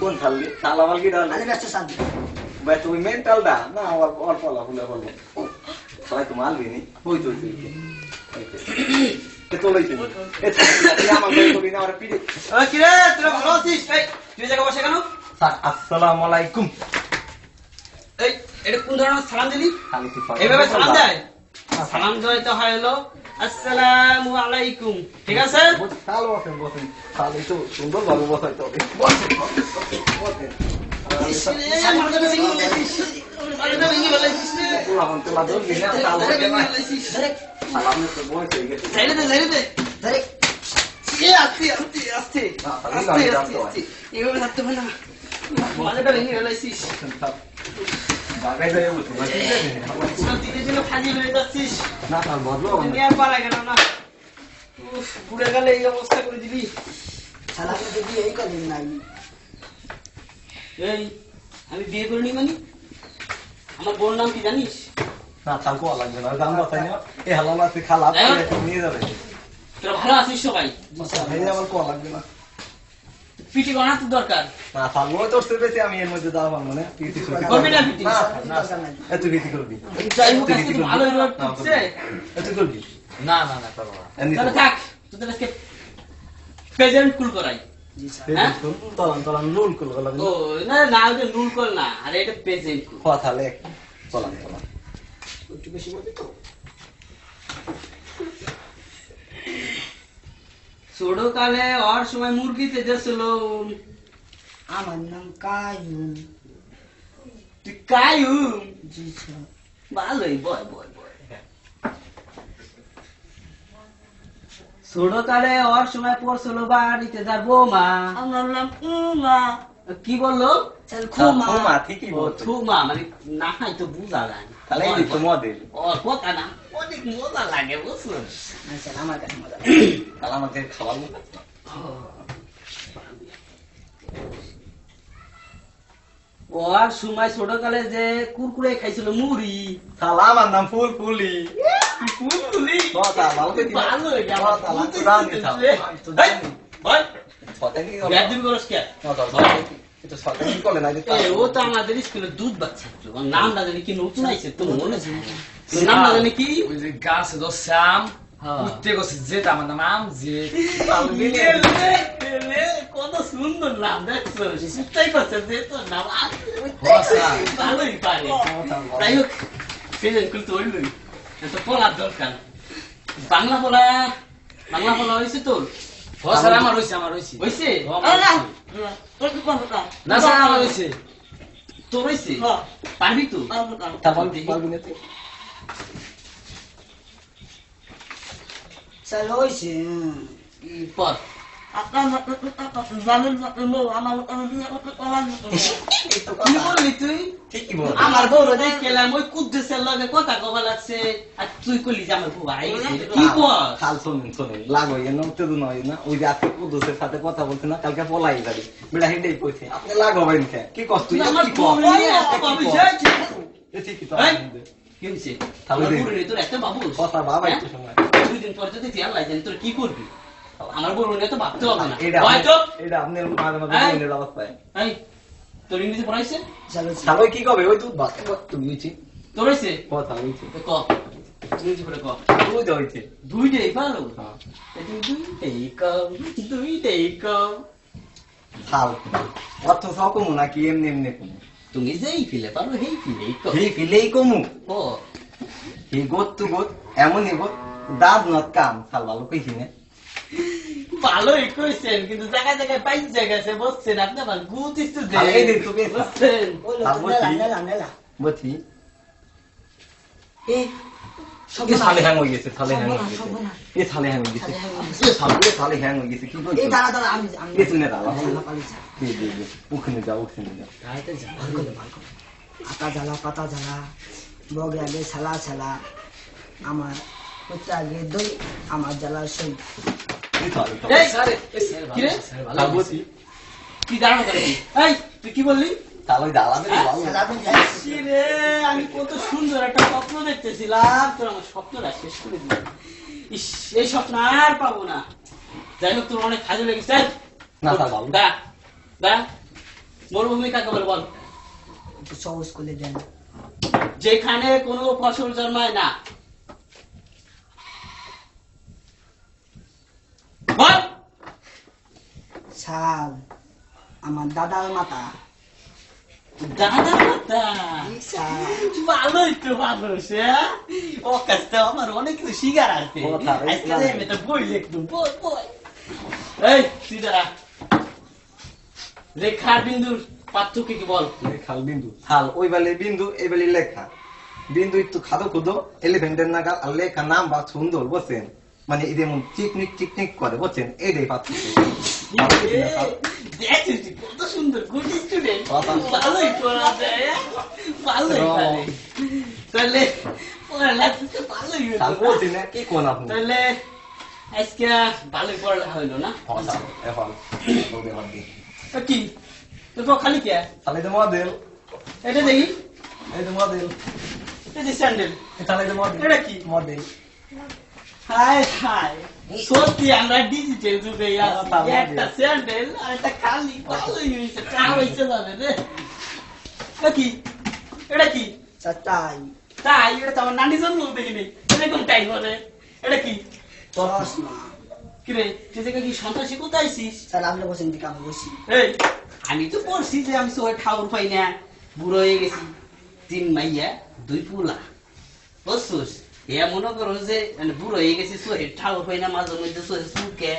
কোন থাললি তালা মাল কি ডাল আরে ব্যস্ত শান্তি ভাই তুমি মেন্টাল দা না অল্প অল্প অল্প ফুলে বলব সবাই তো মাল বিনি ওই তো ওই তো এ তোলাই তুমি আমার না পিড়ে। কিরে তোরা ভালো আছিস? তুই জায়গা বসে কেন? আসসালামু আলাইকুম। এই এটা কোন ধরনের সালাম দিলি? খালি তুই ফাঁকা এইভাবে বল সালাম দেয়? সালাম দেয় তো হয় হলো আসসালামু আলাইকুম ঠিক আছে? বস, বসেন বসেন। তাহলে একটু সুন্দর ভাবে বসাইতে হবে বসেন। বসেন, বসেন থাকতে না। ভেঙে ফেলাইছিস ঘুরে গেলে এই অবস্থা করে দিবি। যদি এই কদিন নাই। এই আমি বিয়ে করিনি মানে? আমার বোন নাম কি জানিস? না, তার কোয়া লাগবে না, দাম বাতাই না। এ হালাল আছে, খালা হ্যাঁ। নিয়ে যাবে। তোরা ভালো আছিস সবাই এই আমার কোয়া লাগবে না। পিটি বানাতে দরকার না, তার নয় দশটার বেশি আমি এর মধ্যে দাঁড়াবো না, মানে, পিটি করবি না পিটি? না, না, দরকার নাই এ তুই পিটি করবি। যাই হোক আজকে তো করবি। ভালোই রোদ না, উঠছে এ তুই করবি। না না না করব না তাহলে থাক তোদের আজকে প্রেজেন্ট কুল করাই এই হ্যাঁ? তলান তলান লুল কুল গেল ও না না ওটা নুল কল না আরে এটা প্রেজেন্ট কুল কথা লেখ তলান তলান বেশি বলবি তো? ছোট কালে ওর সময় মুরগিতে যেছিল আমার নাম কায়ুম। তুই কায়ুম? জি স্যার। ভালোই বয় বয় বয়। ছোট কালে ওর সময় পড়ছিল বাড়িতে যার বৌমা। আমার নাম উমা। কি বলল? ঠিকই ও বলছো। থুমা মানে না তো বুঝা যায় না। তাহলে এই তো মদের কথা না অনেক মজা লাগে বুঝলো? না আমার কাছে মজা। তাহলে আমাকে খাওয়াবো ওর সময় ছোট কালে যে কুরকুরে খাইছিল মুড়ি। তাহলে আমার নাম ফুল ফুলি ফুলফুলি কথা ভালো তো তো ও তো আমাদের স্কুলে দুধ বাচ্চা নাম না জানি কি নতুন আইছে তো মনে আছে। নাম না জানি কি? তো শ্যাম হ্যাঁ। উঠতে গেছে যে আমার নাম আম যে কত সুন্দর নাম দেখছ চিন্তাই করছে যে তোর নাম ভালোই পারে। যাই হোক প্রেজেন্ট করতে হইলই। এত পড়ার দরকার। বাংলা পড়া বাংলা পড়া হয়েছে তোর? আমার হইছে আমার হইছে। আমার। না স্যার আমার হইছে। তোর পারবি তো? তারপর পারবি। না তুই? স্যার পর? আপনার মতো আমার। বললি তুই ঠিকই বল। আমার বউ দেখ গেলাম ওই কুদ্দুসের লগে কথা কবা লাগছে আর তুই কইলি যে আমার বউ আইছে কি কর খাল শোনেন শোনেন লাগো না উত্তেজনা হয় না। ওই যে আজকে কুদ্দুসের সাথে কথা বলছে না কালকে পলাই যাবি। বেড়া হেঁটেই কইছে আপনি লাগো ভাই কি? কষ্ট? তুই তুই আমার কি বউ ঠিকই তো হইছে? তাহলে তোর একটা বাবু কথা বাবা হ্যাঁ? একটু সময় দুই দিন পরে যদি তুই আল্লাহ জানি তোর কি করবি? আমার নিয়ে তো ভাবতে হবে না। এটা হয়তো এটা আপনার মাঝে মাঝে অবস্থায়। তোর ইংরেজি পড়াইছে? কি কবে? ওই তুই বাচ্চা তুমি হইছি তোর হইছে কথা হইছে তো ক। ইংরেজি পড়ে ক হ্যাঁ। তুই দুইটাই কম দুইটাই কম। খাল অর্থ নাকি এমনি এমনি কমু? তুমি যেই ফিলে পারো সেই ফিলেই কম হি ফিলেই কমু। ও। হি গোত তু গোত এমনই গোত দাঁত নত কাম খাল ভালো কইছি না। ভালোই কইছেন কিন্তু জায়গায় জায়গায় পাইচ জায়গাছে বসছেন। আপনি হ্যাং হয়ে গেছে। হ্যাং হয়ে গেছে। হ্যাং হয়ে গেছে। হয়ে গেছে। হ্যাং হয়ে গেছে। জ্বালা জ্বালা। আমার হচ্ছে আগে আমার জ্বালার সই। তুই কি বললি? হ্যাঁ? আমি কত সুন্দর একটা স্বপ্ন দেখতেছিলাম। তোর আমার স্বপ্নটা শেষ করে দিল এই স্বপ্ন আর পাবো না। যাই হোক তোর অনেক কাজে লেগেছে। মরুভূমি কাকে বলে বল? সহজ করে দেন। যেখানে কোনো ফসল জন্মায় না বল স্যার আমার দাদার মাথা দাদা মাতা? ভালোই তো মানুষ হ্যাঁ? ও কাছটা আমার অনেক কিছু শিকার আছে। বই লিখতো বই বই। এই তুই দাঁড়া রেখার বিন্দুর পার্থক্য কি বল? লেখাল বিন্দু। হাল ওই বেলে বিন্দু এই বেলে লেখা। বিন্দু একটু খাদো খুদো এলিফেন্টের নাগাল আর লেখা নাম বা সুন্দর বসেন মানে এদের মন চিকনিক চিকনিক করে বুঝছেন এইটাই পার্থক্য। কত সুন্দর গুড স্টুডেন্ট। ভালোই পড়া যায় ভালোই। পারে তো ভালোই? বলছি না কি কোন আপনি তাহলে আজকে ভালোই পড়ালেখা হইল কি তোর পর খালি কে তাহলে তো মডেল এটা দেখি এই তো মডেল এই যে স্যান্ডেল তাহলে তো মডেল এটা কি? মডেল সত্যি আমরা ডিজিটাল যুগে বলি। একটা স্যান্ডেল আর একটা খালি ভালোই হয়েছে চা হয়েছে যাবে রে। কি? এটা কি? তাই তাই এটা তো আমার নানি জন্ম দেখিনি এরকম হবে এটা কি? পড়াশোনা কিরে তুই কি সন্ত্রাসী? কোথায় আইসিস স্যার আপনি বসেন দিকে আমি বসি। এই আমি তো পড়ছি যে আমি সোহের ঠাকুর পাই না। বুড়ো হয়ে গেছি। তিন মাইয়া দুই পুলা। বুঝছিস? এ মনে করো যে মানে বুড়ো হয়ে গেছি ঠাকুর পাই না মাঝে মধ্যে চুলকে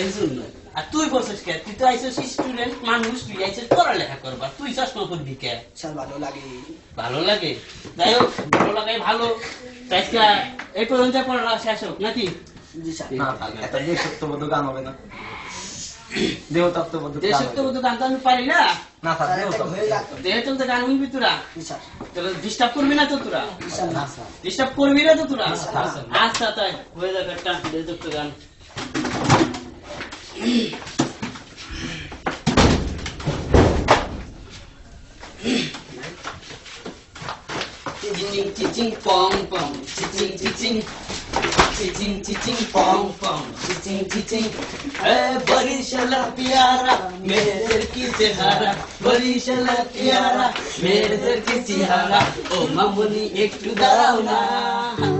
এর জন্য। আর তুই বলছিস কে? তুই তো আইসিস স্টুডেন্ট মানুষ তুই আইসিস পড়ালেখা করবার। তুই চশমা করবি কে? ভালো লাগে। ভালো লাগে? যাই হোক ভালো লাগাই ভালো। আজকে এই পর্যন্ত পড়ালা শেষ হোক নাকি? জি স্যার। না তাহলে। একটা দেহ সত্যবোধ গান আমি পারি না। না স্যার দেহ চলতে গান শুনবি তোরা? তাহলে ডিস্টার্ব করবি না তো তোরা? জি স্যার না স্যার। ডিস্টার্ব করবি না তো তোরা? আচ্ছা। আচ্ছা তাই। হয়ে যাবে একটা দেহযুক্ত গান। চিচিং चिचिंग चिचिंग पॉन्ग पॉन्ग चिचिंग चिचिंग ए बरिशला प्यारा मेरे दिल की सिहारा बरिशला प्यारा मेरे की सिहारा ओ मामुनी एक टू दारा